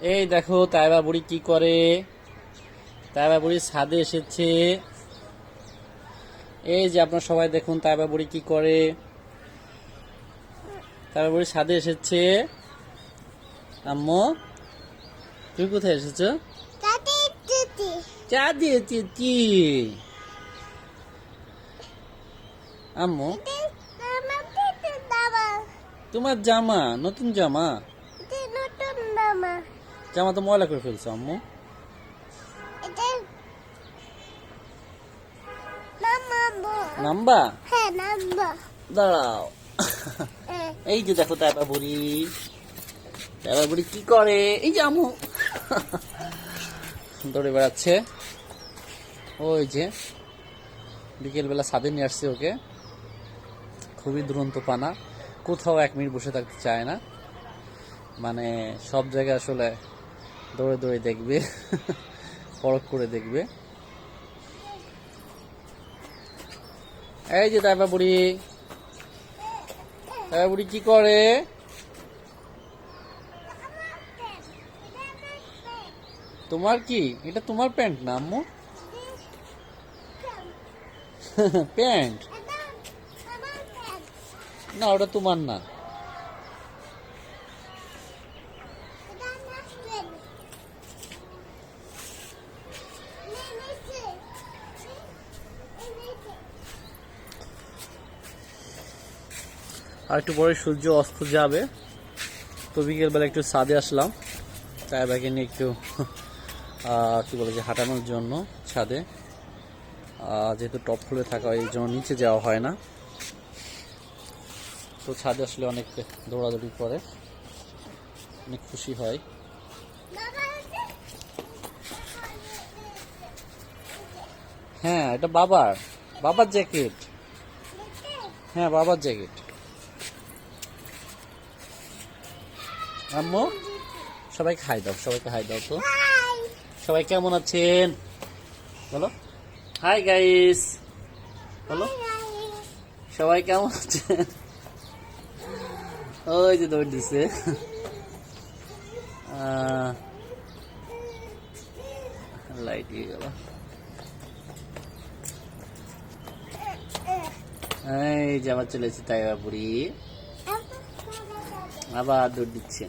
এই দেখো তাইবা বুড়ি কি করে? তাইবা বুড়ি ছাদে এসেছে। এই যে আপনার সবাই দেখুন তাইবা বুড়ি কি করে? তাইবা বুড়ি ছাদে এসেছে। আম্মু তুমি কোথায় এসেছ? চা দিয়েছি কি আম্মু তোমার জামা নতুন জামা? নতুন দামা জামা তো ময়লা করে ফেলছো আম্মু। নাম্বা? হ্যাঁ নামবো। দাঁড়াও। হ্যাঁ। এই যে দেখো তাইবা বুড়ি। তাইবা বুড়ি কি করে? এই যে আমু দৌড়ে বেড়াচ্ছে। ওই যে বিকেলবেলা ছাদে নিয়ে আসছে ওকে। খুবই দুরন্ত পানা। কোথাও এক মিনিট বসে থাকতে চায় না। মানে সব জায়গায় আসলে দৌড়ে দৌড়ে দেখবে পরখ করে দেখবে। এই যে তাইবা বুড়ি। তাইবা বুড়ি কি করে? তোমার কি? এটা তোমার প্যান্ট না, আম্মু? প্যান্ট? না, ওটা তোমার না। আর একটু পরে সূর্য অস্ত যাবে। তো বিকেলবেলা একটু ছাদে আসলাম। চায় ব্যাগে নিয়ে একটু কি বলে যে, হাঁটানোর জন্য ছাদে। যেহেতু টপ ফুলে থাকা এই জন্য নিচে যাওয়া হয় না। তো ছাদে আসলে অনেক দৌড়াদৌড়ি করে। অনেক খুশি হয়। হ্যাঁ এটা বাবার। বাবার জ্যাকেট। হ্যাঁ বাবার জ্যাকেট। আম্মু সবাইকে হাই দাও সবাইকে হাই দাও তো। সবাই কেমন আছেন? বলো। হাই গাইস বলো। সবাই কেমন আছেন? ওই যে দৌড় দিছে। লাইট দিয়ে গেল। এই যে আবার চলেছে তাই বুড়ি আবার দৌড় দিচ্ছে।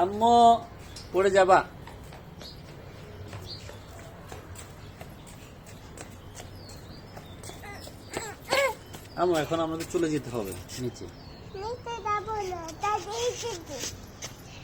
আম্মু, পড়ে যাবা। আম্মু, এখন আমাদের চলে যেতে হবে, নিচে। নিতে যাব না